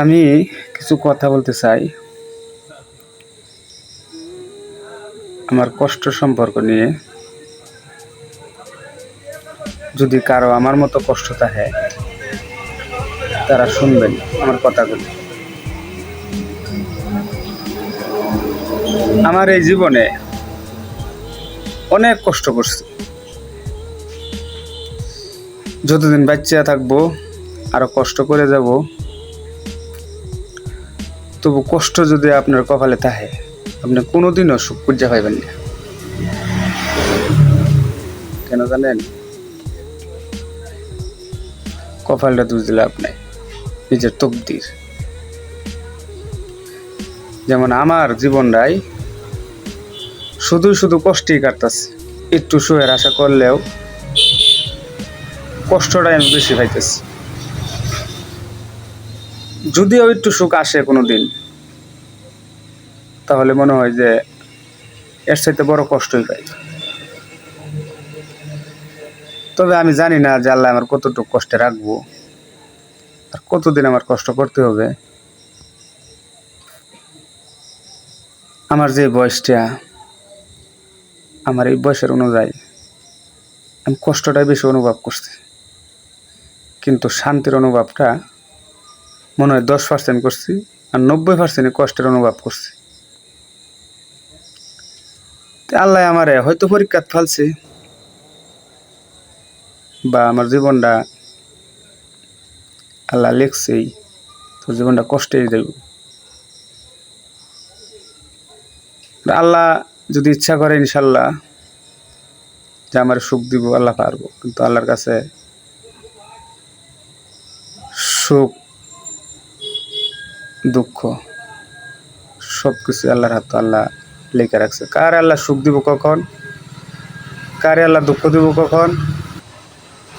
আমি কিছু কথা বলতে চাই। আমার কষ্ট সম্পর্ক নিয়ে। যদি কারও আমার মতো কষ্ট থাকে, তারা শুনবেন আমার কথাগুলো। আমার এই জীবনে অনেক কষ্ট করছি। যতদিন বাচ্চা থাকব, আরও কষ্ট করে যাব তবু কষ্ট যদি আপনার কপালে থাকে, আপনি কোনোদিনও সুখ খুঁজে পাইবেন না। কেন জানেন? কপালটা দোষ দিলে আপনি নিজের তকদির। যেমন আমার জীবনটাই শুধু শুধু কষ্টই কাটতেছে, একটু সুখের আশা করলেও কষ্টটাই আমি বেশি পাইতেছি। যদিও একটু সুখ আসে কোনো দিন তাহলে মনে হয় যে এর চাইতে বড় কষ্টই পাই। তবে আমি জানি না যে আল্লাহ আমার কতটুকু কষ্টে রাখব, আর কতদিন আমার কষ্ট করতে হবে। আমার যে বয়সটা, আমার এই বয়সের অনুযায়ী আমি কষ্টটাই বেশি অনুভব করছি। কিন্তু শান্তির অনুভবটা মনে হয় দশ পার্সেন্ট করছি আর নব্বই পার্সেন্ট কষ্টের অনুভব করছি। আল্লাহ আমারে হয়তো পরীক্ষা ফেলছে বা আমার জীবনটা আল্লাহ লিখছেই তোর জীবনটা কষ্টেই দেব। আল্লাহ যদি ইচ্ছা করে ইনশাল্লাহ যে আমার সুখ দিব, আল্লাহ পারব। কিন্তু আল্লাহর কাছে সুখ দুঃখ। সব কিছু আল্লাহর হাত, আল্লাহ লেখা রাখছে। কার আল্লাহ সুখ দিব কখন? কার আল্লাহ দুঃখ দিব কখন?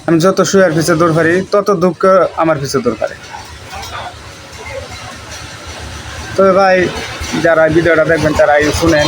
আমি যত শুয়ার পিছিয়ে দৌড় পারি, তত দুঃখ আমার পিছিয়ে দৌড় পারে। তবে ভাই, যারা ভিডিওটা দেখবেন, তারা এই শুনেন।